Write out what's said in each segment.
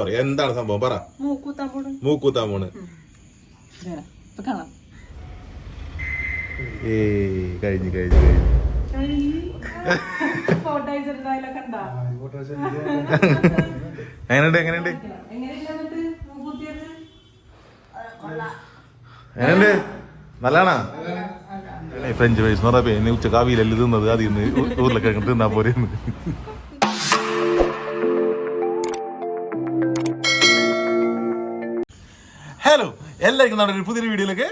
പറയാ. എന്താണ് സംഭവം? പറ. മൂക്കൂത്താൻ പോണ് ഏ കഴിഞ്ഞു കഴിഞ്ഞു എങ്ങനെയുണ്ട് എങ്ങനെയുണ്ട്? എങ്ങനെയുണ്ട് നല്ലതാണാ? ഫ്രഞ്ച് ഫ്രൈസ് എന്ന് പറഞ്ഞ ഉച്ചയ്ക്ക് അവിയിലല്ലേ തിന്നത് അതിൽ നിന്ന് ഉരുളക്കിഴങ്ങ് തിന്നാ പോരെ എല്ലാവർക്കും നമ്മുടെ ഒരു പുതിയൊരു വീഡിയോയിലേക്ക്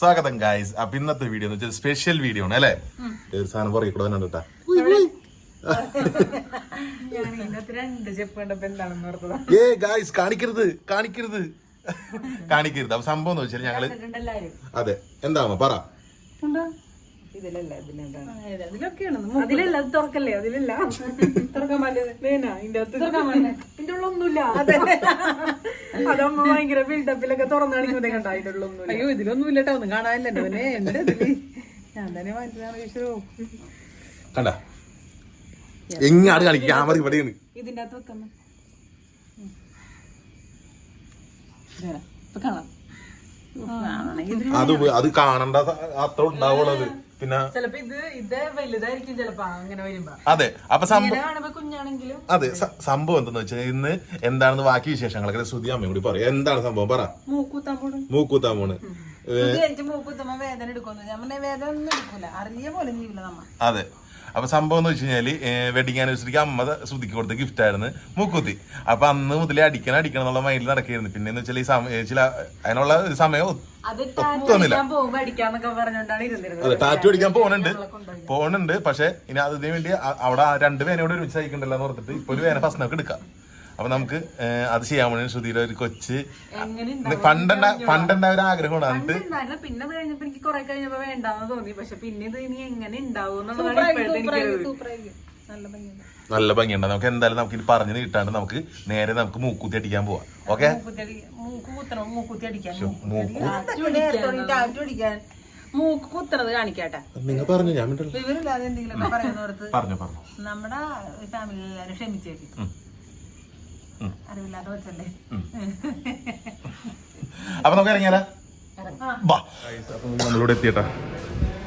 സ്വാഗതം. ഗായ്സ് അപ്പൊ ഇന്നത്തെ വീഡിയോ എന്ന് വെച്ചാൽ സ്പെഷ്യൽ വീഡിയോ ആണ് അല്ലേ? ഒരു സാധനം പുറകെ കൂടെ ഓർത്തതാ. ഏ ഗായ്സ് കാണിക്കരുത് കാണിക്കരുത്. കാണിക്കരുത്. അപ്പൊ സംഭവം എന്ന് വെച്ചാൽ ഞങ്ങൾ അതെ എന്താ പറ. ഇതിലല്ല ഇതിലെന്താണ്? അതിലൊക്കെയാണ്. അതിലല്ല അത് തുറക്കല്ലേ? അതിലല്ല. തുറക്കാൻ പറ്റുന്നത് ഇതിന്റെ അകത്ത്. തുറക്കാൻ പറ്റുന്നത് ഇതിന്റെ ഉള്ളൊന്നുമില്ല. അതെ. അതമ്മ ഭയങ്കര ബിൽഡപ്പിലൊക്കെ തുറന്നു കാണിക്കുന്നത് കണ്ട? അതിന്റെ ഉള്ളൊന്നുമില്ല. അയ്യോ ഇതിലൊന്നുമില്ല കേട്ടോ ഒന്നും കാണാനില്ല പിന്നെ എന്റെ ഇതിൽ. ഞാൻ തന്നെ വാങ്ങിച്ചതാണ് ഈശ്വരോ കണ്ട? എങ്ങാട് കളിക്കും ക്യാമറ ഇവിടെയാണ് ഇതിന്റെ അകത്ത് വെക്കുന്നു അത് അത് കാണണ്ട അത്ര ഉണ്ടാവുള്ളത് അത്. പിന്നെ അതെ അപ്പൊ സംഭവം അതെ സംഭവം എന്താന്ന് വെച്ചാൽ ഇന്ന് എന്താണെന്ന് ബാക്കി വിശേഷങ്ങളൊക്കെ ശ്രുതി അമ്മയും കൂടി പറയാം. എന്താണ് സംഭവം? പറ. മൂക്കൂത്താമൂണ് അതെ. അപ്പൊ സംഭവം എന്ന് വെച്ച് കഴിഞ്ഞാൽ വെഡിങ് ആനിവേഴ്സറിക്ക് അമ്മ ശ്രുതിക്ക് കൊടുത്ത ഗിഫ്റ്റ് ആയിരുന്നു മൂക്കുത്തി. അപ്പൊ അന്ന് മുതലേ അടിക്കണം അടിക്കണം എന്നുള്ള മൈൻഡിൽ നടക്കുകയായിരുന്നു. പിന്നെ എന്ന് വെച്ചാൽ ഈ സമയം ചില അതിനുള്ള ഒരു സമയം ഒത്തുവന്നില്ല അതെ ടാറ്റു അടിക്കാൻ പോകുന്നുണ്ട് പോകുന്നുണ്ട് പക്ഷെ ഇനി അതിന് വേണ്ടി അവിടെ രണ്ടു പേനോട് ഒരുമിച്ച് അയക്കണ്ടല്ലോ എന്ന് ഓർത്തിട്ട് ഇപ്പൊ ഒരു വേന ഫസ്റ്റ് നമുക്ക് എടുക്കാം. അപ്പൊ നമുക്ക് അത് ചെയ്യാൻ വേണ്ടി ശ്രുതിയുടെ ഒരു കൊച്ച്. പണ്ടുണ്ട പണ്ടുണ്ടായ ഒരു ആഗ്രഹമാണ് എന്നിട്ട് പിന്നെ അത് കഴിഞ്ഞപ്പോ എനിക്ക് കുറെ കഴിഞ്ഞപ്പോ വേണ്ടാന്ന് തോന്നി. പക്ഷെ പിന്നെ ഇത് ഇനി എങ്ങനെ ഉണ്ടാവും നല്ല ഭംഗിയുണ്ട്. നമുക്ക് എന്തായാലും നമുക്ക് ഇനി പറഞ്ഞു നീട്ടാണ്ട് നമുക്ക് നേരെ നമുക്ക് മൂക്കുത്തി അടിക്കാൻ പോവാം. ഓക്കെ? മൂക്കുത്തി അടിക്കാൻ മൂക്കു. കുത്തണത് കാണിക്കാട്ടെ. നിങ്ങൾ പറഞ്ഞു ഞാൻ. വിവരമില്ലാതെ എന്തെങ്കിലും പറയുന്നോർത്ത്. പറഞ്ഞു പറഞ്ഞു. നമ്മുടെ ഫാമിലി എല്ലാവരും ക്ഷമിച്ചേക്ക്. അറിവില്ലാതെ വെച്ചല്ലേ? അപ്പൊ നമുക്ക് ഇറങ്ങിയാലോ? ബാ അപ്പൊ നമ്മളിവിടെ എത്തിയട്ടാ.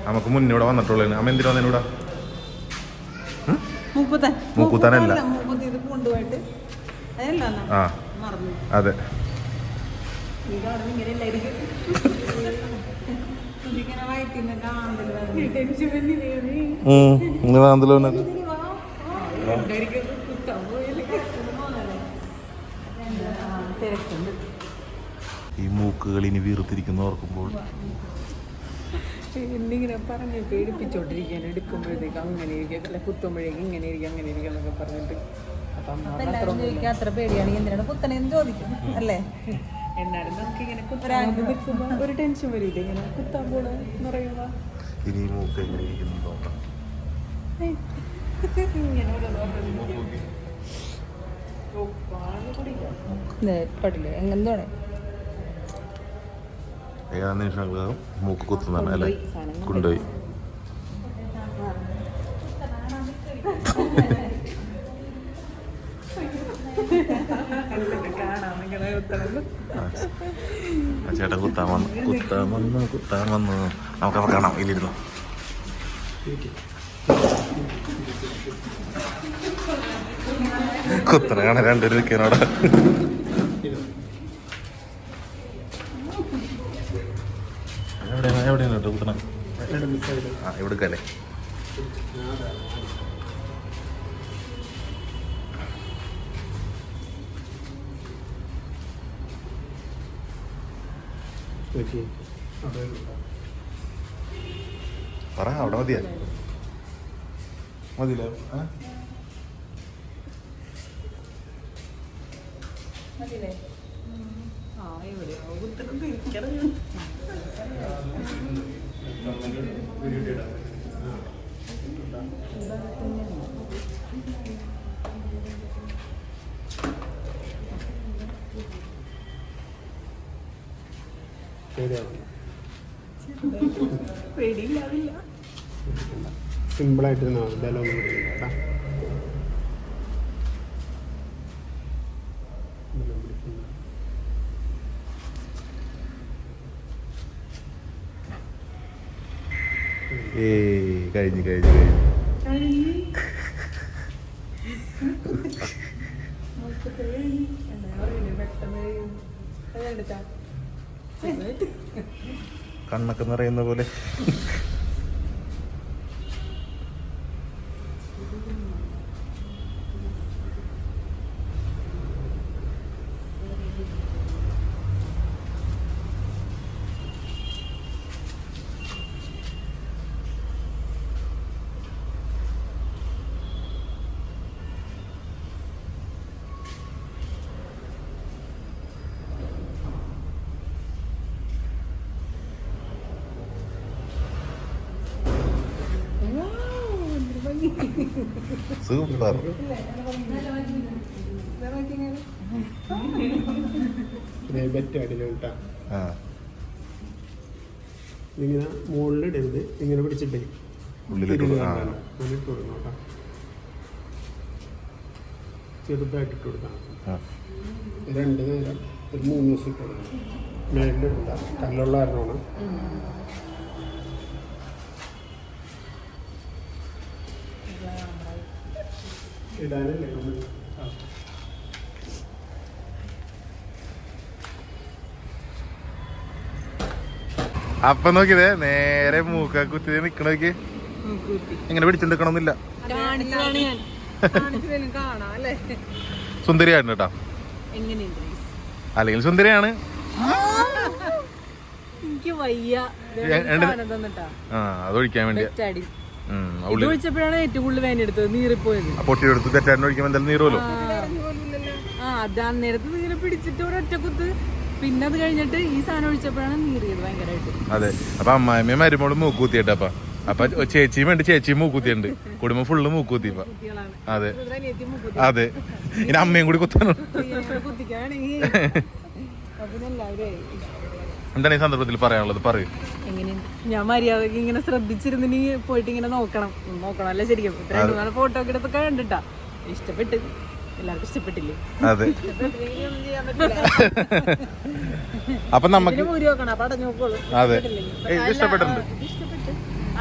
നമുക്ക് മുന്നേ വന്നിട്ടുള്ളൂ അമ്മ എന്തിനാ വന്നതിനൂടെ മൂക്കൂത്താനല്ല. അതെ. ഇങ്ങനെ ആ അതെ ഇതാണ് ഈ മൂക്കുകൾ ഇനി വീർത്തിരിക്കുന്നു ഓർക്കുമ്പോൾ. എന്നിങ്ങനെ പറഞ്ഞ് പേടിപ്പിച്ചോണ്ടിരിക്കാൻ എടുക്കുമ്പോഴത്തേക്ക് അങ്ങനെ ഇരിക്കുക അല്ല കുത്തുമ്പോഴേക്കും ഇങ്ങനെ ഇരിക്കുക അങ്ങനെ ഇരിക്കുക എന്നൊക്കെ പറഞ്ഞിട്ട്. അപ്പം അത്ര പേടിയാണെങ്കിൽ എന്തിനാണ് കുത്തനെന്ന് ചോദിക്കും അല്ലേ? എന്നാലും നമുക്ക് ഇങ്ങനെ കുത്താൻ നിൽക്കുമ്പോൾ ഒരു ടെൻഷൻ വരില്ല. ഇങ്ങനെ കുത്താൻ പോണെന്ന് പറയുമ്പോ. ഇനി മൂക്ക് എങ്ങനെ ഇരിക്കുന്നു നോക്കാം. ഇങ്ങനെ ഓരോന്ന് ഓ, പാൽ കുടിക്കാം. എന്താണ് നിമിഷങ്ങൾക്കകം മൂക്ക് കുത്തുന്നതാണ് അല്ലേ? കൊണ്ടുപോയി ചേട്ടൻ കുത്താൻ വന്നു. കുത്താൻ വന്നു കുത്താൻ വന്നു. നമുക്കപ്പോൾ കാണാം. ഇല്ലിരുന്നു കുത്തണ കാണാൻ രണ്ടുപേരും നിൽക്കാനോടെ എവിടെയാണ് എവിടെയാണ് കേട്ടോ കുത്തണം ആ പറ അവിടെ മതിയാ. മതി ആ? ഇവിടെ. എവിടെയോ കുത്തണത് എനിക്കറിയാം പേടിയില്ലാതില്ല സിമ്പിളായിട്ടിരുന്നാൽ മതി ബലമൊന്നും ഡയലോഗ് കേട്ടോ ഏയ് കഴിഞ്ഞു കഴിഞ്ഞു കഴിഞ്ഞു. കണ്ണൊക്കെ നിറയുന്ന പോലെ. സൂപ്പർ. ബെറ്റ് അടിയിലോട്ടാ ആ. ഇങ്ങനെ മുകളിലിടരുത്. ഇങ്ങനെ പിടിച്ചിട്ടേ. ഉള്ളിട്ട് കൊടുക്കണം കേട്ടോ. ചെറുതായിട്ട് ഇട്ട് കൊടുക്കാം ആ. രണ്ട് നേരം ഒരു മൂന്ന് ദിവസം ഇട്ട് കൊടുക്കണം. മേലിലിടണ്ട കല്ലുള്ള കാരണമാണ്. ഇടാനല്ലേ നമ്മൾ. അപ്പൊ നോക്കിയതേ നേരെ മൂക്ക കുത്തി നിക്കണോക്ക് ഇങ്ങനെ എങ്ങനെ കാണിച്ചതാണ് ഞാൻ. കാണിച്ചതിലും കാണാം അല്ലേ? സുന്ദരിയാണ് കേട്ടോ. എങ്ങനെയുണ്ട് അല്ലെങ്കിൽ സുന്ദരിയാണ്. ആ അതൊഴിക്കാൻ വേണ്ടിയാ. ഇത് ഒഴിച്ചപ്പോഴാണ് ഏറ്റവും കൂടുതൽ വേന എടുത്തത് നീറിപ്പോയത്. പൊട്ടിയെടുത്ത് തെറ്റാണ്ട് ഒഴിക്കുമ്പോൾ എന്തായാലും നീറുമല്ലോ ആ അത് അന്നേരത്ത് നീര് പിടിച്ചിട്ട് ഒരു കുത്ത്. പിന്നെ അത് കഴിഞ്ഞിട്ട് ഈ സാധനം ഒഴിച്ചപ്പോഴാണ് നീറിയത് ഭയങ്കരമായിട്ട് അതെ. അപ്പൊ അമ്മായിമ്മയും മരുമോളും മൂക്കൂത്തിയിട്ടപ്പ അപ്പൊ ചേച്ചിയും വേണ്ടി ചേച്ചിയും മൂക്കൂത്തിയുണ്ട് കുടുംബം ഫുള്ള് മൂക്കുത്തി ഇപ്പൊ. കുട്ടികളാണ്. അതെ. അതെ. ഇനി അമ്മയും കൂടി കുത്താനുണ്ട് എന്താണ് ഈ സന്ദർഭത്തിൽ പറയാനുള്ളത്? പറയൂ. ഞാൻ മര്യാദയ്ക്ക് ഇങ്ങനെ ശ്രദ്ധിച്ചിരുന്നിനി പോയിട്ട് ഇങ്ങനെ നോക്കണം. നോക്കണം അല്ലേ ശരിക്കും രണ്ടു നാളെ ഫോട്ടോ ഒക്കെ എടുത്ത് കണ്ടിട്ടാ. ഇഷ്ടപ്പെട്ട്. എല്ലാവർക്കും ഇഷ്ടപ്പെട്ടില്ലേ? അതെ. അപ്പൊ നമുക്ക് അതെ. ഇഷ്ടപ്പെട്ടിട്ടുണ്ട്.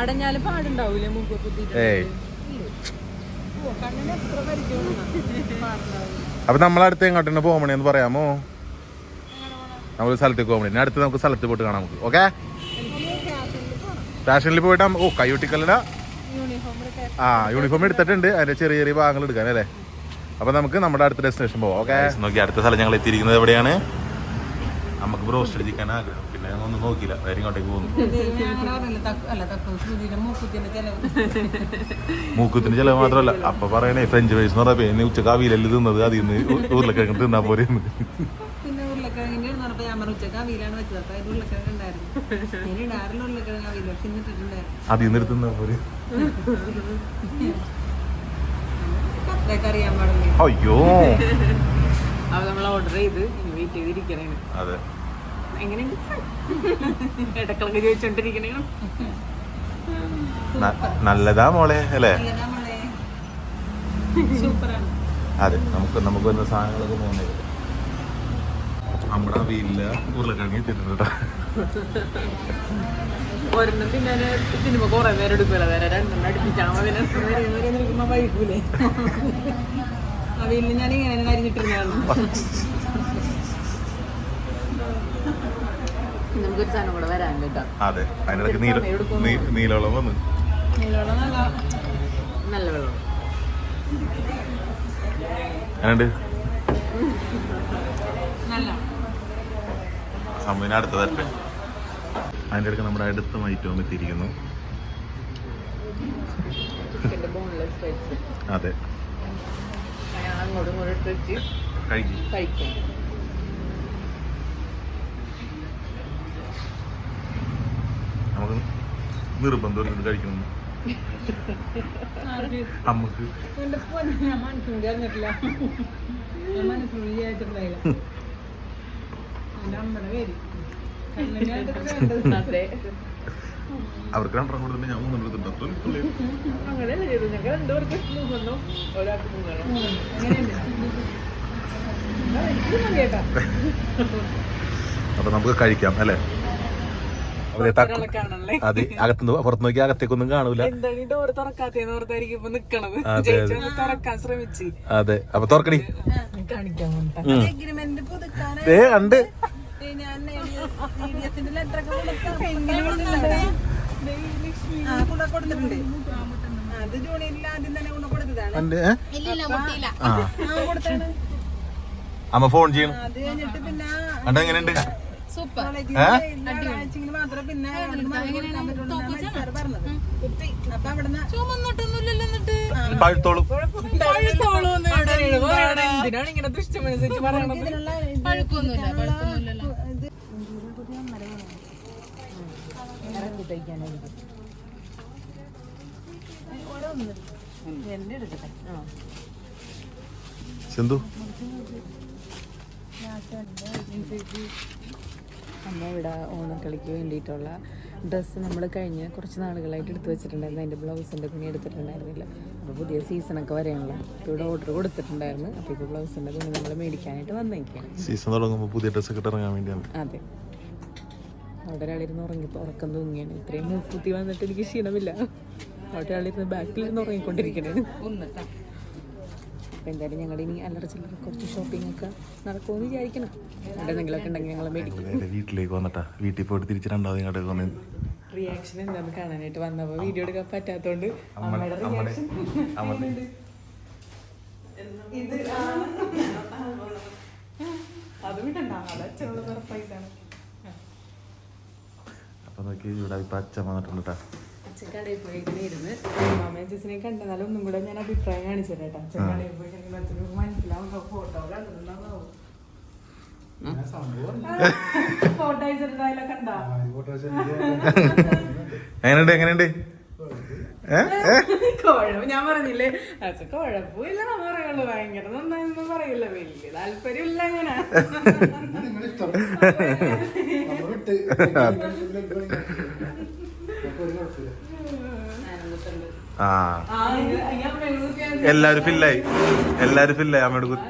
അടഞ്ഞാലും പാടുണ്ടാവൂലേ അപ്പൊ നമ്മളടുത്ത് എങ്ങോട്ടാണ് പോകണേന്ന് പറയാമോ? നമ്മൾ സ്ഥലത്തേക്ക് പോകാൻ ഇനി അടുത്ത് നമുക്ക് സ്ഥലത്ത് പോയിട്ട് കാണാം നമുക്ക് ഓക്കെ ഫാഷനിൽ പോയിട്ട് ഓ കൈയൊട്ടിക്കല്ലട യൂണിഫോം ആ യൂണിഫോം എടുത്തിട്ടുണ്ട്. അതിന്റെ ചെറിയ ചെറിയ ഭാഗങ്ങൾ എടുക്കാൻ അല്ലേ? അപ്പൊ നമുക്ക് നമ്മുടെ അടുത്ത ഡെസ്റ്റിനേഷൻ പോവാം. ഓക്കെ നോക്കി അടുത്ത സ്ഥലം ഞങ്ങൾ എത്തിയിരിക്കുന്നത് എവിടെയാണ്? നമുക്ക് ബ്രോസ്റ്റ് അടിക്കാൻ ആഗ്രഹം. പിന്നെ ഒന്നും നോക്കിയില്ല. വേറെ ഇങ്ങോട്ടേക്ക് പോകുന്നു. മൂക്കുത്തിന്റെ ചെലവ് മാത്രമല്ല. അപ്പൊ പറയണേ ഫ്രഞ്ച് ഫ്രൈസ് എന്ന് ഉച്ച ഉച്ചയ്ക്ക് അവിയിലല്ലേ തിന്നത്. അതിൽ നിന്ന് ഉരുളക്കിഴങ്ങ് തിന്നാ പോരെ എന്ന്. പിന്നെ പറഞ്ഞപ്പോ ഞാൻ പറഞ്ഞു ഉച്ചയ്ക്ക് അവിയിലാണ് വെച്ചത്. അപ്പൊ അതിൽ ഉരുളക്കിഴങ്ങ് ഉണ്ടായിരുന്നു. ഞാൻ ഇടാറില്ല ഉരുളക്കിഴങ്ങ് അവിയിൽ പക്ഷെ ഇന്നിട്ടിട്ടുണ്ടായിരുന്നു അതിൽ നിന്ന് എടുത്തുന്നാ അത്രയൊക്കെ അറിയാൻ പാടില്ല അയ്യോ. അപ്പൊ നമ്മൾ ഓർഡർ ചെയ്ത് ഇനി വെയിറ്റ് ചെയ്തിരിക്കണേ അതെ. എങ്ങനെയുണ്ട്? ഇടക്കളൊക്കെ ചോദിച്ചോണ്ടിരിക്കണേ ന- നല്ലതാ മോളെ അല്ലേ? അതെ നമുക്ക് നമുക്ക് വന്ന സാധനങ്ങളൊക്കെ പോകുന്നേ നമ്മുടെ വീട്ടിൽ ഉരുളക്കിഴങ്ങി തിന്നുന്നുണ്ട് കേട്ടോ. ഒരെണ്ണം തിന്നാൻ തിന്നുമ്പോ കുറെ നേരം എടുക്കൂല വേറെ രണ്ടെണ്ണം അടുപ്പിച്ചാൽ വൈകൂലേ? അവിയിൽ ഞാൻ ഇങ്ങനെ കരിഞ്ഞിട്ടിരുന്നാണ് നമുക്കൊരു സാധനം കൂടെ വരാൻ കേട്ടോ. അതെ അതിനിടയ്ക്ക് നീല നീ- നീലവെള്ളം വന്ന്. നല്ല നല്ല വെള്ളം. നല്ല. സംഭവം അടുത്ത തരട്ടെ അതിന്റെ ഇടയ്ക്ക് നമ്മുടെ അടുത്ത മൈറ്റവും എത്തിയിരിക്കുന്നു അതെ. കഴിക്കും. നമുക്ക് നിർബന്ധം കഴിക്കണം. അമ്മയ്ക്ക്. എന്റെ അവർക്ക് രണ്ടെണ്ണം കൊടുത്തിട്ട് ഞാൻ മൂന്നെണ്ണം എടുത്തിട്ടുണ്ട്. അങ്ങനെയല്ല ചെയ്തു ഞങ്ങൾ രണ്ടുപേർക്ക് മൂന്നെണ്ണം ഒരാൾക്ക് മൂന്നെണ്ണം. അപ്പൊ നമുക്ക് കഴിക്കാം അല്ലേ? അതെ അകത്തുനിന്ന് പുറത്ത് നോക്കി അകത്തേക്കൊന്നും കാണൂല. അതെ, അപ്പൊ തുറക്കണി കാണിക്കാൻ കൊടുത്തിട്ടുണ്ട്. അത് ജൂണിൽ ആദ്യം തന്നെ കൊണ്ട് കൊടുത്തതാണ്. അമ്മ ഫോൺ ചെയ്യണം. അത് കഴിഞ്ഞിട്ട് പിന്നെ എങ്ങനെയുണ്ട്? സൂപ്പർ. പിന്നെ പഴുത്തോളും. എന്തിനാണ് ഇങ്ങനെ ദുഷ്ടമനുസരിച്ച് പറയണത്? ഇതിനുള്ള ഇത് സിന്ധു? അമ്മ ഇവിടെ ഓണക്കളിക്ക് വേണ്ടിയിട്ടുള്ള ഡ്രസ്സ് നമ്മൾ കഴിഞ്ഞ കുറച്ച് നാളുകളായിട്ട് എടുത്തു വെച്ചിട്ടുണ്ടായിരുന്നു. അതിന്റെ ബ്ലൗസിന്റെ തുണി എടുത്തിട്ടുണ്ടായിരുന്നില്ല. അപ്പോൾ പുതിയ സീസണൊക്കെ വരെയാണല്ലോ. അപ്പോൾ ഇവിടെ ഓർഡർ കൊടുത്തിട്ടുണ്ടായിരുന്നു. അപ്പോൾ ഇപ്പോൾ ബ്ലൗസിന്റെ തുണി നമ്മൾ മേടിക്കാനായിട്ട് വന്നേക്കാണ്. സീസൺ തുടങ്ങുമ്പോൾ പുതിയ ഡ്രസ്സ് ഒക്കെ ഇറങ്ങാൻ വേണ്ടിയാണ്. അതെ. അവിടെ ഒരാളിരുന്ന് ഉറങ്ങി ഉറക്കം തൂങ്ങിയാണ്. ഇത്രയും മൂക്കുത്തി വന്നിട്ട് എനിക്ക് ക്ഷീണമില്ല. അവിടെ ഒരാളിരുന്ന് ബാക്കിലിരുന്ന് ഉറങ്ങിക്കൊണ്ടിരിക്കണേ അപ്പോൾ എന്തായാലും ഞങ്ങളുടെ ഇനി അല്ലറ ചില്ലറ കുറച്ച് ഷോപ്പിംഗ് ഒക്കെ നടക്കുമെന്ന് വിചാരിക്കണം. അവിടെ എന്തെങ്കിലുമൊക്കെ ഉണ്ടെങ്കിൽ ഞങ്ങൾ മേടിക്കും. നേരെ വീട്ടിലേക്ക് വന്നിട്ടാ. വീട്ടിൽ പോയിട്ട് തിരിച്ച് രണ്ടാമത് വന്ന് റിയാക്ഷൻ എന്താന്ന് കാണാനായിട്ട് വന്നപ്പോൾ വീഡിയോ എടുക്കാൻ പറ്റാത്തോണ്ട് അമ്മയുടെ റിയാക്ഷൻ അമ്മയുടെ അത് വിട്ടണ്ട അത് അച്ഛനുള്ള സർപ്രൈസ് ആണ്. അപ്പൊ നോക്കി ഇവിടെ ഇപ്പൊ അച്ഛൻ വന്നിട്ടുണ്ട് കണ്ടതാലും ഒന്നും കൂടെ ഞാൻ അഭിപ്രായം കാണിച്ചു തരാം മനസ്സിലാവുമ്പോ ഫോട്ടോ കണ്ടിട്ടുണ്ടാവും എങ്ങനെയുണ്ട് എങ്ങനെയുണ്ട്? ഞാൻ പറഞ്ഞില്ലേ? കുഴപ്പമില്ല പറയുള്ളൂ. ഭയങ്കര നന്നായി പറയില്ല. വലിയ താല്പര്യമില്ല അങ്ങനെ. ആ. എല്ലാരും ഫില്ലായി. എല്ലാരും ഫില്ലായി അമ്മയുടെ കുത്തി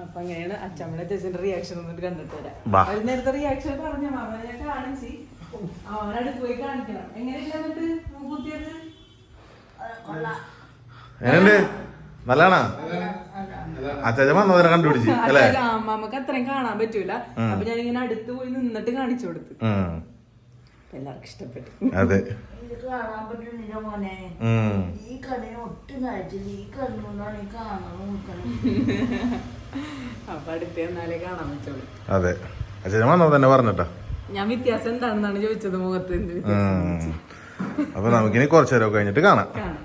അപ്പൊ അങ്ങനെയാണ് അച്ഛമ്മയുടെ ചേച്ചിന്റെ റിയാക്ഷൻ ഒന്നിട്ട് കണ്ടിട്ട് വരാം. വാ. അവർ നേരത്തെ റിയാക്ഷൻ പറഞ്ഞ. മാമനെ കാണിച്ച്. അവനടുത്ത് പോയി കാണിക്കണം. എങ്ങനെയില്ല എന്നിട്ട് കുത്തിയത് നല്ലാണോ നല്ലതാണാ. അച്ഛൻ വന്നതിനെ കണ്ടുപിടിച്ച് അല്ലേ? അമ്മയ്ക്ക് അത്രയും കാണാൻ പറ്റൂല. അപ്പൊ ഞാൻ ഇങ്ങനെ അടുത്ത് പോയി നിന്നിട്ട് കാണിച്ചു കൊടുത്തു. എല്ലാവർക്കും ഇഷ്ടപ്പെട്ടു. അതെ. അപ്പൊ അടുത്ത് എന്നാലേ കാണാൻ പറ്റുള്ളൂ. അതെ. അച്ഛൻ വന്നത് തന്നെ പറഞ്ഞിട്ടാ. ഞാൻ വ്യത്യാസം എന്താണെന്നാണ് ചോദിച്ചത് മുഖത്ത്. അപ്പൊ നമുക്കിനി കുറച്ചു നേരം കഴിഞ്ഞിട്ട് കാണാം. കാണാം.